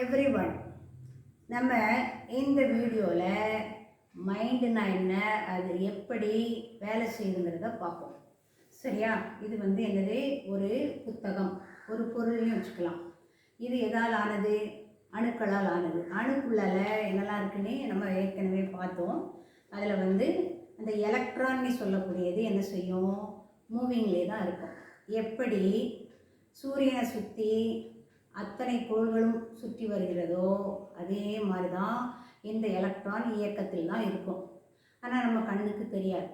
Every one நம்ம இந்த வீடியோவில் மைண்டுனா என்ன அது எப்படி வேலை செய்யுங்கிறத பார்ப்போம். சரியா? இது வந்து என்னது? ஒரு புத்தகம். ஒரு பொருள்னு வச்சுக்கலாம். இது எதால் ஆனது? அணுக்களால் ஆனது. அணுக்குள்ளால் என்னெல்லாம் இருக்குன்னு நம்ம ஏற்கனவே பார்த்தோம். அதில் வந்து அந்த எலக்ட்ரான்னு சொல்லக்கூடியது என்ன செய்யும்? மூவிங்லே தான் இருக்கும். எப்படி? சூரியனை சுற்றி அத்தனை கோள்களும் சுற்றி வருகிறதோ அதே மாதிரி தான் இந்த எலக்ட்ரான் இயக்கத்தில் தான் இருக்கும். ஆனால் நம்ம கண்ணுக்கு தெரியாது.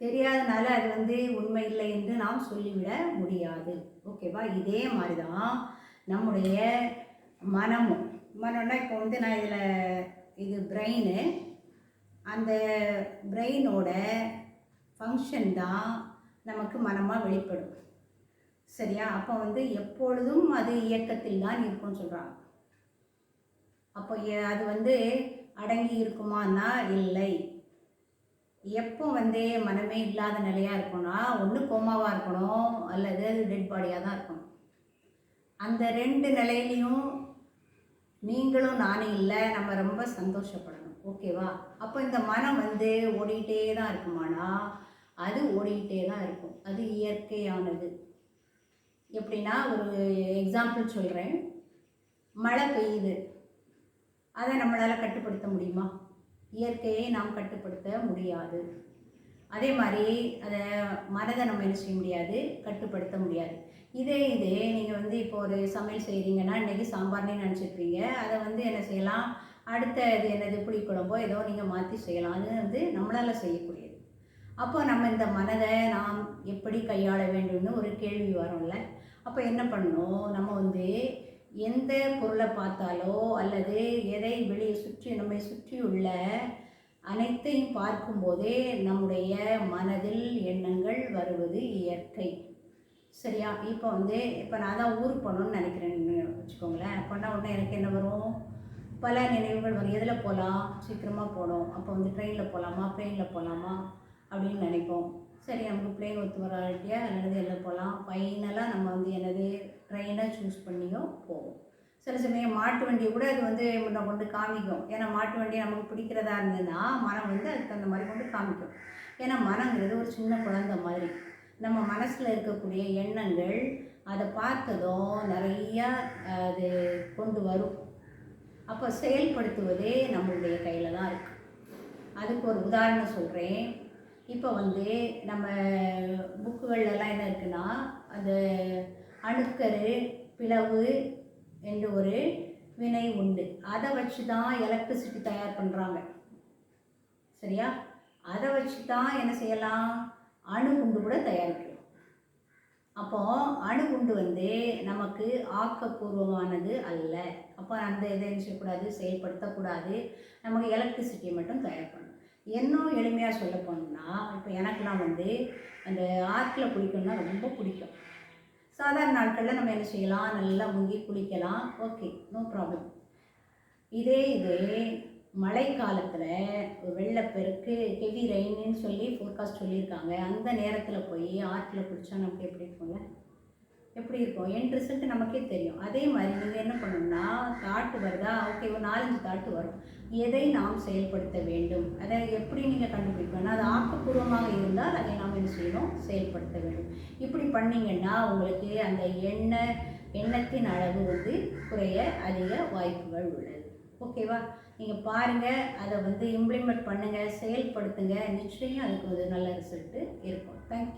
தெரியாதனால அது வந்து உண்மை இல்லை என்று நாம் சொல்லிவிட முடியாது. ஓகேவா இதே மாதிரி தான் நம்முடைய மனமும். மனம்னா இப்போ வந்து நான் இதில் இது பிரெயின் அந்த பிரெயினோட ஃபங்க்ஷன் தான் நமக்கு மனமாக வெளிப்படும். சரியா? அப்போ வந்து எப்பொழுதும் அது இயக்கத்தில் தான் இருக்கும்னு சொல்கிறாங்க அப்போ அது வந்து அடங்கி இருக்குமான்னா இல்லை. எப்போ வந்து மனமே இல்லாத நிலையாக இருக்கும்னா ஒன்று கோமாவாக இருக்கணும் அல்லது அது டெட் பாடியாக தான் இருக்கணும். அந்த ரெண்டு நிலையிலையும் நீங்களும் நானும் இல்லை நம்ம ரொம்ப சந்தோஷப்படணும். ஓகேவா? அப்போ இந்த மனம் வந்து ஓடிக்கிட்டே தான் இருக்குமானா அது ஓடிக்கிட்டே தான் இருக்கும். அது இயற்கையானது. எப்படின்னா ஒரு எக்ஸாம்பிள் சொல்கிறேன் மழை பெய்யுது. அதை நம்மளால் கட்டுப்படுத்த முடியுமா? இயற்கையை நாம் கட்டுப்படுத்த முடியாது. அதே மாதிரி அதை மனதை நம்ம என்ன செய்ய முடியாது? கட்டுப்படுத்த முடியாது. இதே இதே நீங்கள் வந்து இப்போ ஒரு சமையல் செய்கிறீங்கன்னா இன்றைக்கி சாம்பார்னே நினச்சிருப்பீங்க. அதை வந்து என்ன செய்யலாம்? அடுத்த இது என்னது? புளிக்குழம்போ ஏதோ நீங்கள் மாற்றி செய்யலாம். அது வந்து நம்மளால் செய்யக்கூடியது. அப்போ நம்ம இந்த மனதை நாம் எப்படி கையாள வேண்டும்னு ஒரு கேள்வி வரும்ல. அப்போ என்ன பண்ணணும்? நம்ம வந்து எந்த பொருளை பார்த்தாலோ அல்லது எதை வெளியே சுற்றி நம்மை சுற்றியுள்ள அனைத்தையும் பார்க்கும்போதே நம்முடைய மனதில் எண்ணங்கள் வருவது இயற்கை. சரியா? இப்போ வந்து இப்போ நான் தான் ஊருக்கு போகணுன்னு நினைக்கிறேன்னு வச்சுக்கோங்களேன். பண்ண உடனே எனக்கு என்ன வரும்? பல நினைவுகள் வரும். எதில் போகலாம்? சீக்கிரமாக போகணும். அப்போ வந்து ட்ரெயினில் போகலாமா? ப்ளெயினில் போகலாமா? அப்படின்னு நினைப்போம். சரி நமக்கு பிளேன் ஒத்து வராட்டியா என்னது எல்லாம் போகலாம் ஃபைனலாக நம்ம வந்து என்னது ட்ரெயினாக சூஸ் பண்ணியும் போவோம். சில சமயம் மாட்டு வண்டி கூட அது வந்து முன்ன கொண்டு காமிக்கும். ஏன்னா மாட்டு வண்டி நமக்கு பிடிக்கிறதா இருந்ததுன்னா மனம் வந்து அதுக்கு தகுந்த மாதிரி கொண்டு காமிக்கும். ஏன்னா மனங்கிறது ஒரு சின்ன குழந்தை மாதிரி. நம்ம மனசில் இருக்கக்கூடிய எண்ணங்கள் அதை பார்த்ததும் நிறையா அது கொண்டு வரும். அப்போ செயல்படுத்துவதே நம்மளுடைய கையில் தான் இருக்குது அதுக்கு ஒரு உதாரணம் சொல்கிறேன் இப்போ வந்து நம்ம புக்குகள்லாம் என்ன இருக்குன்னா அந்த அணுக்கரு பிளவு என்று ஒரு வினை உண்டு. அதை வச்சு தான் எலக்ட்ரிசிட்டி தயார் பண்ணுறாங்க சரியா? அதை வச்சு தான் என்ன செய்யலாம்? அணுகுண்டு கூட தயாரிக்கலாம் அப்போ அணுகுண்டு வந்து நமக்கு ஆக்கப்பூர்வமானது அல்ல. அப்போ அந்த இதை என்ன செய்யக்கூடாது? செயல்படுத்தக்கூடாது. நமக்கு எலக்ட்ரிசிட்டியை மட்டும் தயார் பண்ணணும். இன்னும் எளிமையாக சொல்ல போனோம்னா இப்போ எனக்குலாம் வந்து அந்த ஆற்றில் குளிக்கணும்னா ரொம்ப பிடிக்கும். சாதாரண நாட்களில் நம்ம என்ன செய்யலாம்? நல்லா முங்கி குளிக்கலாம். Okay no problem. இதே இது மழை காலத்தில் வெள்ளப்பெருக்கு ஹெவி ரெயின்னு சொல்லி ஃபோர்காஸ்ட் சொல்லியிருக்காங்க. அந்த நேரத்தில் போய் ஆற்றில் குளித்தா நமக்கு எப்படி இருக்கும்ல? எப்படி இருக்கும்? என் ரிசல்ட் நமக்கே தெரியும். அதே மாதிரி நீங்கள் என்ன பண்ணணும்னா தாட்டு வருதா? ஓகே ஒரு நாலஞ்சு தாட்டு வரும். எதை நாம் செயல்படுத்த வேண்டும்? அதை எப்படி நீங்கள் கண்டுபிடிக்கணும்? அது ஆக்கப்பூர்வமாக இருந்தால் அதை நாம் என்ன செய்யணும்? செயல்படுத்த வேண்டும். இப்படி பண்ணிங்கன்னா உங்களுக்கு அந்த எண்ணெய் எண்ணத்தின் அளவு வந்து குறைய அதிக வாய்ப்புகள் உள்ளது. ஓகேவா நீங்கள் பாருங்கள் அதை வந்து இம்ப்ளிமெண்ட் பண்ணுங்கள் செயல்படுத்துங்க. நிச்சயம் அதுக்கு ஒரு நல்ல ரிசல்ட்டு இருக்கும். தேங்க்யூ